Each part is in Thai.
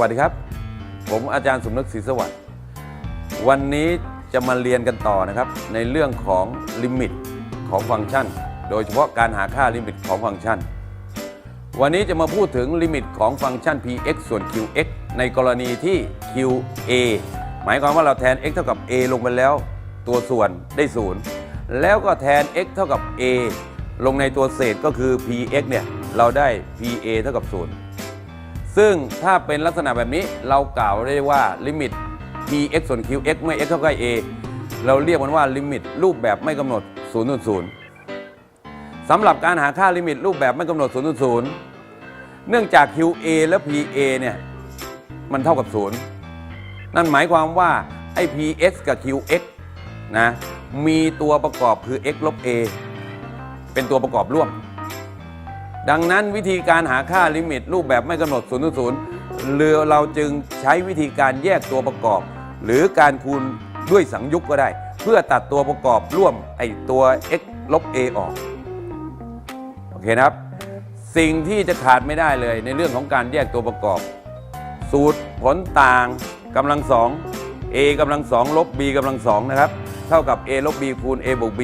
วัสดีครับ ผมอาจารย์สมนึกศรีสวัสดิ์วันนี้จะมาเรียนกันต่อนะครับ ในเรื่องของลิมิตของฟังก์ชัน โดยเฉพาะการหาค่าลิมิตของฟังก์ชัน วันนี้จะมาพูดถึงลิมิตของฟังก์ชัน px ส่วน qx ในกรณีที่ qa หมายความว่าเราแทน x เท่ากับ a ลงไปแล้วตัวส่วนได้ศูนย์แล้วก็แทน x เท่ากับ a ลงในตัวเศษก็คือ px เนี่ยเราได้ pa เท่ากับศูนย์ ซึ่งถ้าเป็นลักษณะแบบนี้เรากล่าวได้ว่าลิมิต px ส่วน qx เมื่อ x เท่ากับ a เราเรียกมันว่าลิมิตรูปแบบไม่กำหนด0ูนย์ศูนย์สำหรับการหาค่าลิมิตรูปแบบไม่กำหนด0ูนย์ศูนย์เนื่องจาก qa และ pa เนี่ยมันเท่ากับ 0 นั่นหมายความว่าไอ้ px กับ qx นะมีตัวประกอบคือ x ลบ a เป็นตัวประกอบร่วม ดังนั้นวิธีการหาค่าลิมิต รูปแบบไม่กำหนด0ูนย์ศูนย์เรือเราจึงใช้วิธีการแยกตัวประกอบ หรือการคูณด้วยสังยุกก็ได้ เพื่อตัดตัวประกอบร่วมไอตัว x ลบ a ออกโอเคนะครับ สิ่งที่จะขาดไม่ได้เลยในเรื่องของการแยกตัวประกอบ สูตรผลต่างกำลังสอง a กำลังสองลบ b กำลังสองนะครับ เท่ากับ a ลบ b คูณ a บวก b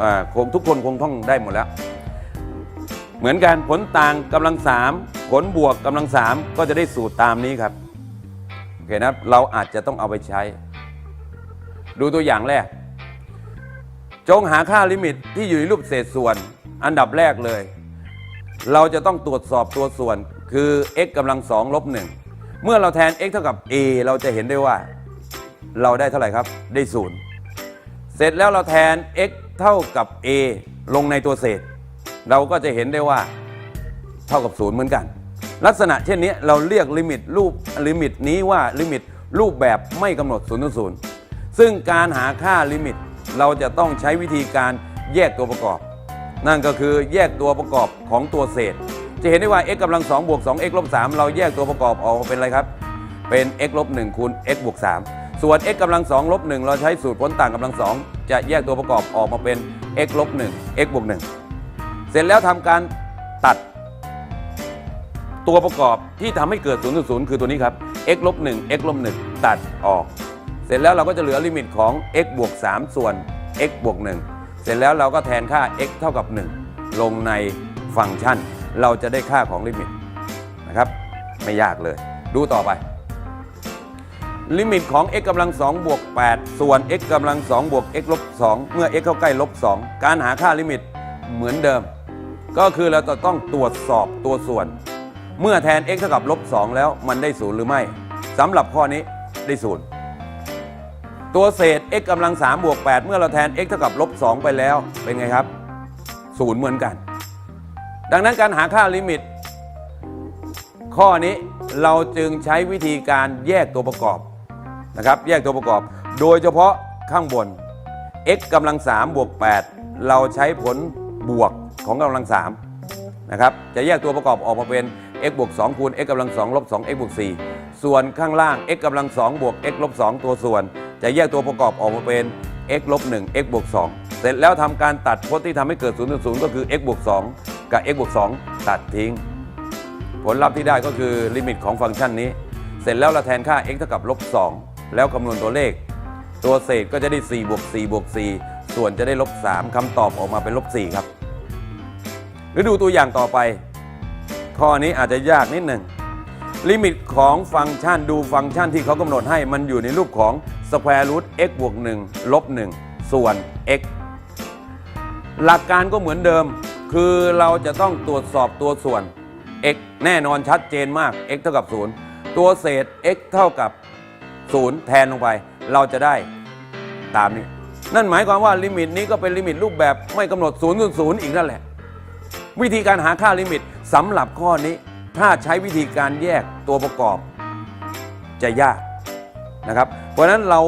อ่าคงทุกคนคงท่องได้หมดแล้ว เหมือนกันผลต่างกำลังสามผลบวกกำลังสามก็จะได้สูตรตามนี้ครับโอเคนะเราอาจจะต้องเอาไปใช้ ดูตัวอย่างแรก จงหาค่าลิมิตที่อยู่ในรูปเศษส่วน อันดับแรกเลย เราจะต้องตรวจสอบตัวส่วนคือ x กำลังสองลบหนึ่งเมื่อเราแทน x เท่ากับ a เราจะเห็นได้ว่า เราได้เท่าไหร่ครับ ได้ศูนย์เสร็จแล้วเราแทน x เท่ากับ a ลงในตัวเศษ เราก็จะเห็นได้ว่าเท่ากับศูนย์เหมือนกัน ลักษณะเช่นนี้เราเรียกลิมิตรูปลิมิตนี้ว่าลิมิตรูปแบบไม่กำหนดศูนย์ศูนย์ซึ่งการหาค่าลิมิต เราจะต้องใช้วิธีการแยกตัวประกอบ นั่นก็คือแยกตัวประกอบของตัวเศษ จะเห็นได้ว่า x กำลัง2บวก2 x ลบ3เราแยกตัวประกอบออกมาเป็นอะไรครับ เป็น x ลบ1คูณ x บวก3ส่วน x กำลัง2ลบ1เราใช้สูตรผลต่างกำลัง2จะแยกตัวประกอบออกมาเป็น x ลบ1 x บวก1 เสร็จแล้วทำการตัด ตัวประกอบที่ทำให้เกิด0ูนย์ศูนย์คือตัวนี้ครับ x ลบ1 x ลบ1ตัดออก เสร็จแล้วเราก็จะเหลือลิมิตของ x บวก3ส่วน x บวก1เสร็จแล้วเราก็แทนค่า x เท่ากับ 1 ลงในฟังก์ชัน เราจะได้ค่าของลิมิตนะครับ ไม่ยากเลย ดูต่อไป ลิมิตของ x กำลัง2บวก8ส่วน x กำลัง2บวก x ลบ2เมื่อ x เข้าใกล้ลบ2การหาค่าลิมิตเหมือนเดิม ก็คือเราจะต้องตรวจสอบตัวส่วน เมื่อแทน x เท่ากับลบ2แล้วมันได้ศูนย์หรือไม่สำหรับข้อนี้ได้ศูนย์ตัวเศษ x กำลัง3บวก8เมื่อเราแทน x เท่ากับลบ2ไปแล้วเป็นไงครับศูนย์เหมือนกัน ดังนั้นการหาค่าลิมิต ข้อนี้เราจึงใช้วิธีการแยกตัวประกอบนะครับ แยกตัวประกอบ โดยเฉพาะข้างบน x กำลัง3บวก8เราใช้ผลบวก ของกำลัง3นะครับจะแยกตัวประกอบออกมาเป็น x บวก2คูณ x กำลัง2ลบ2 x บวก4ส่วนข้างล่าง x กำลัง2บวก x ลบ2ตัวส่วน จะแยกตัวประกอบออกมาเป็น x ลบ1 x บวก2เสร็จแล้วทำการตัดพจน์ที่ทำให้เกิด0 0 0ก็คือ x บวก2กับ x บวก2ตัดทิ้ง ผลลัพธ์ที่ได้ก็คือลิมิตของฟังก์ชันนี้ เสร็จแล้วเราแทนค่า x เท่ากับลบ2แล้วคำนวณตัวเลข ตัวเศษก็จะได้4บวก4บวก4ส่วนจะได้ลบ3คำตอบออกมาเป็นลบ4ครับ หรือดูตัวอย่างต่อไป ข้อนี้อาจจะยากนิดหนึ่งลิมิตของฟังก์ชันดูฟังก์ชันที่เขากำหนดให้มันอยู่ในรูปของ square root x บวก1ลบ1ส่วน x หลักการก็เหมือนเดิม คือเราจะต้องตรวจสอบตัวส่วน x แน่นอนชัดเจนมาก x เท่ากับ 0 ตัวเศษ x เท่ากับ 0 แทนลงไป เราจะได้ตามนี้ นั่นหมายความว่าลิมิตนี้ก็เป็นลิมิตรูปแบบไม่กำหนด0 0 0อีกนั่นแหละ วิธีการหาค่าลิมิตสำหรับข้อนี้ ถ้าใช้วิธีการแยกตัวประกอบ จะยากนะครับ เพราะนั้นเรา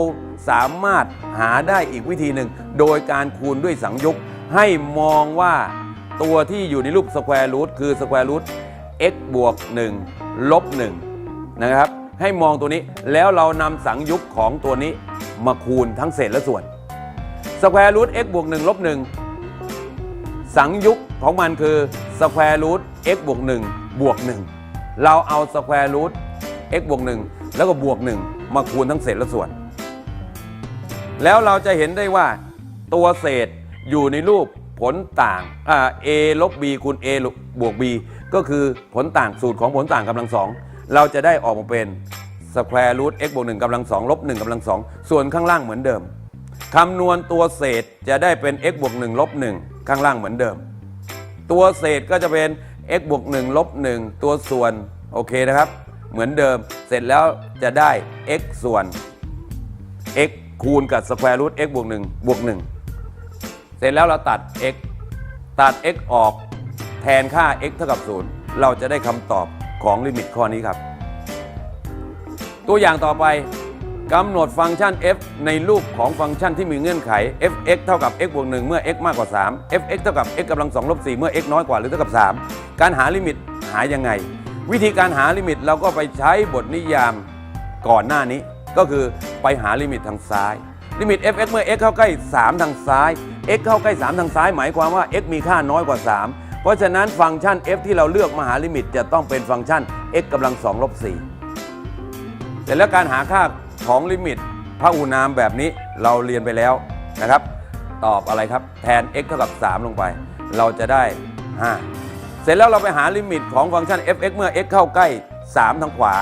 สามารถหาได้อีกวิธีหนึ่ง โดยการคูณด้วยสังยุกให้มองว่าตัวที่อยู่ในรูปสแควร์รูทคือสแควร์รูท x บวก 1 ลบ 1 นะครับ ให้มองตัวนี้แล้วเรานำสังยุกของตัวนี้มาคูณทั้งเศษและส่วนสแควร์รูท x บวก 1 ลบ 1 สังยุกของมันคือ square root x บวก1บวก1เราเอา square root x บวก1แล้วก็บวก 1 มาคูณทั้งเศษและส่วน แล้วเราจะเห็นได้ว่าตัวเศษอยู่ในรูปผลต่างอ่า a ลบ b คูณ a บวก b ก็คือผลต่างสูตรของผลต่างกำลังสองเราจะได้ออกมาเป็น square root x บวก1กำลังสองลบ1กำลังสองส่วนข้างล่างเหมือนเดิม คำนวณตัวเศษจะได้เป็น x บวก1ลบ1 ข้างล่างเหมือนเดิม ตัวเศษก็จะเป็น x บวก1ลบ1ตัวส่วนโอเคนะครับ เหมือนเดิมเสร็จแล้วจะได้ x ส่วน x คูณกับ square root x บวก1บวก1เสร็จแล้วเราตัด x ตัด x ออกแทนค่า x เท่ากับ 0 เราจะได้คำตอบของลิมิตข้อนี้ครับ ตัวอย่างต่อไป กำหนดฟังก์ชัน f ในรูปของฟังก์ชันที่มีเงื่อนไข f(x) เท่ากับ x บวก1เมื่อ x มากกว่า 3 f(x) เท่ากับ x กำลัง2ลบ4เมื่อ x น้อยกว่าหรือเท่ากับ 3 การหาลิมิตหายังไง วิธีการหาลิมิตเราก็ไปใช้บทนิยามก่อนหน้านี้ ก็คือไปหาลิมิตทางซ้าย ลิมิต f(x) เมื่อ x เข้าใกล้ 3 ทางซ้าย x เข้าใกล้ 3 ทางซ้าย หมายความว่า x มีค่าน้อยกว่า 3 เพราะฉะนั้นฟังก์ชัน f ที่เราเลือกมาหาลิมิต จะต้องเป็นฟังก์ชัน x กำลัง2ลบ4เสร็จแล้วการหาค่า ของลิมิตพหุนามแบบนี้เราเรียนไปแล้วนะครับ ตอบอะไรครับ แทน x เท่ากับ 3 ลงไป เราจะได้ 5 เสร็จแล้วเราไปหาลิมิตของฟังก์ชัน f(x) เมื่อ x เข้าใกล้ 3 ทางขวา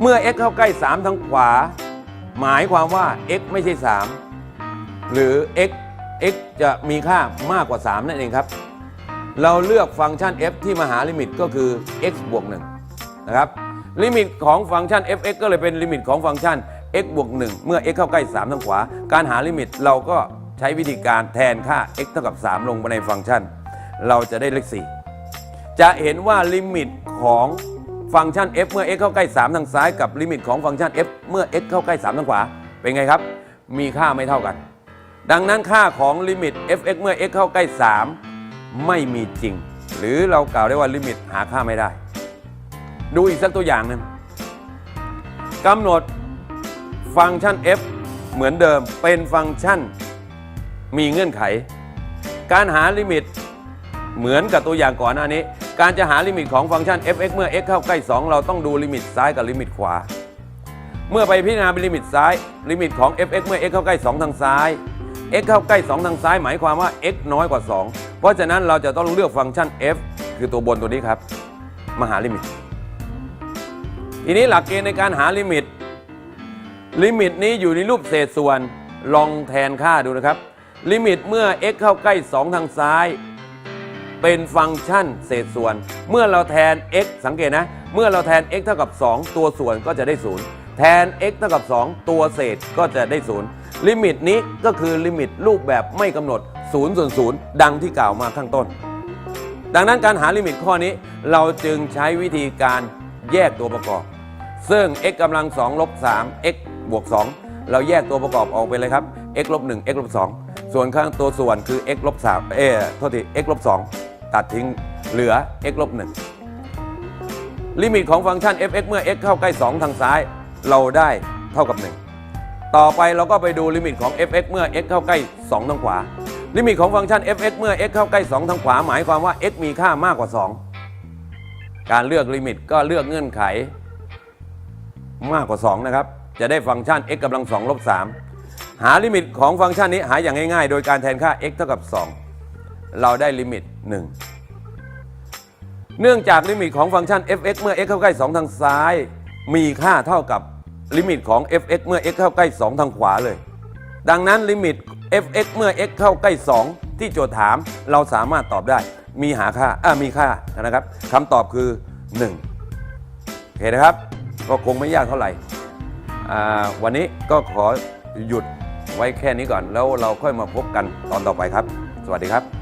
เมื่อ x เข้าใกล้ 3 ทางขวา หมายความว่า x ไม่ใช่ 3 หรือ x x จะมีค่ามากกว่า 3 นั่นเองครับ เราเลือกฟังก์ชัน f ที่มาหาลิมิตก็คือ x บวก1นะครับ ลิมิตของฟังก์ชัน f(x) ก็เลยเป็นลิมิตของฟังก์ชัน x บวก1เมื่อ x เข้าใกล้ 3 ทางขวา การหาลิมิตเราก็ใช้วิธีการแทนค่า x เท่ากับ 3 ลงไปในฟังก์ชัน เราจะได้เลข 4 จะเห็นว่าลิมิตของฟังก์ชัน f เมื่อ x เข้าใกล้ 3 ทางซ้าย กับลิมิตของฟังก์ชัน f เมื่อ x เข้าใกล้ 3 ทางขวา เป็นไงครับ มีค่าไม่เท่ากัน ดังนั้นค่าของลิมิต f(x) เมื่อ x เข้าใกล้ 3 ไม่มีจริง หรือเรากล่าวได้ว่าลิมิตหาค่าไม่ได้ ดูอีกสักตัวอย่างหนึ่งกำหนดฟังก์ชัน f เหมือนเดิมเป็นฟังก์ชัน มีเงื่อนไข การหาลิมิตเหมือนกับตัวอย่างก่อนหน้านี้ การจะหาลิมิตของฟังก์ชัน f(x) เมื่อ x เข้าใกล้ 2 เราต้องดูลิมิตซ้ายกับลิมิตขวา เมื่อไปพิจารณาเป็นลิมิตซ้าย ลิมิตของ f(x) เมื่อ x เข้าใกล้ 2 ทางซ้าย x เข้าใกล้ 2 ทางซ้าย หมายความว่า x น้อยกว่า 2 เพราะฉะนั้นเราจะต้องเลือกฟังก์ชัน f คือตัวบนตัวนี้ครับ มาหาลิมิต ทีนี้หลักเกณฑ์ในการหาลิมิต ลิมิตนี้อยู่ในรูปเศษส่วนลองแทนค่าดูนะครับ ลิมิตเมื่อ x เข้าใกล้ 2 ทางซ้าย เป็นฟังก์ชันเศษส่วน เมื่อเราแทน x สังเกตนะ เมื่อเราแทน x เท่ากับ 2 ตัวส่วนก็จะได้ 0 แทน x เท่ากับ 2 ตัวเศษก็จะได้ 0 ลิมิตนี้ก็คือลิมิตรูปแบบไม่กำหนด0ส่วน0ดังที่กล่าวมาข้างต้น ดังนั้นการหาลิมิตข้อนี้ เราจึงใช้วิธีการแยกตัวประกอบ ซึ่ง x กำลัง2ลบ3 x บวก 2 เราแยกตัวประกอบออกไปเลยครับ x ลบ1 x ลบ2ส่วนข้างตัวส่วนคือ x ลบ3เอ้ยโทษที x ลบ2ตัดทิ้งเหลือ x ลบ1ลิมิตของฟังก์ชัน f(x) เมื่อ x เข้าใกล้ 2 ทางซ้าย เราได้เท่ากับ 1 ต่อไปเราก็ไปดูลิมิตของ f(x) เมื่อ x เข้าใกล้ 2 ทางขวา ลิมิตของฟังก์ชัน f(x) เมื่อ x เข้าใกล้ 2 ทางขวา หมายความว่า x มีค่ามากกว่า 2 การเลือกลิมิตก็เลือกเงื่อนไข มากกว่า 2 นะครับ จะได้ฟังก์ชัน x กำลัง2ลบ3หาลิมิตของฟังก์ชันนี้หาอย่างง่ายๆ โดยการแทนค่า x เท่ากับ 2 เราได้ลิมิต 1 เนื่องจากลิมิตของฟังก์ชัน f(x) เมื่อ x เข้าใกล้ 2 ทางซ้าย มีค่าเท่ากับลิมิตของ f(x) เมื่อ x เข้าใกล้ 2 ทางขวาเลย ดังนั้นลิมิต f(x) เมื่อ x เข้าใกล้ 2 ที่โจทย์ถามเราสามารถตอบได้ มีหาค่าอ่ามีค่านะครับคำตอบคือ 1โอเคนะครับ ก็คงไม่ยากเท่าไหร่ วันนี้ก็ขอหยุดไว้แค่นี้ก่อน แล้วเราค่อยมาพบกันตอนต่อไปครับ สวัสดีครับ